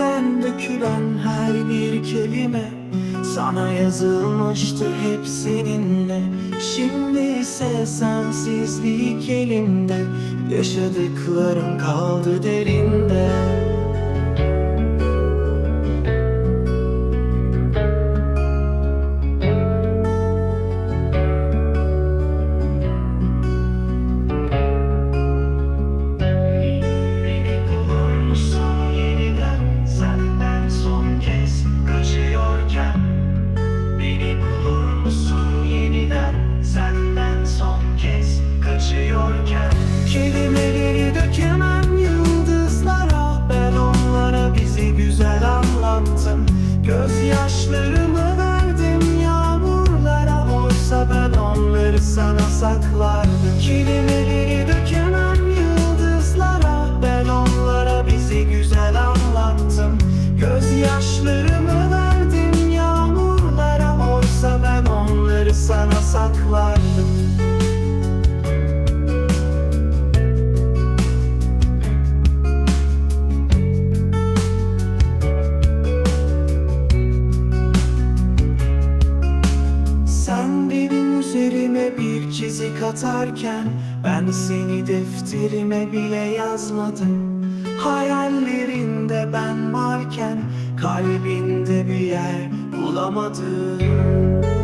ben her bir kelime Sana yazılmıştı hep seninle. Şimdi ise sensizlik elimde Yaşadıklarım kaldı derinde Gözyaşlarımı verdim yağmurlara Oysa ben onları sana saklardım. Kelimeleri bir çizik atarken Ben seni defterime bile yazmadım. Hayallerinde ben varken Kalbinde bir yer bulamadım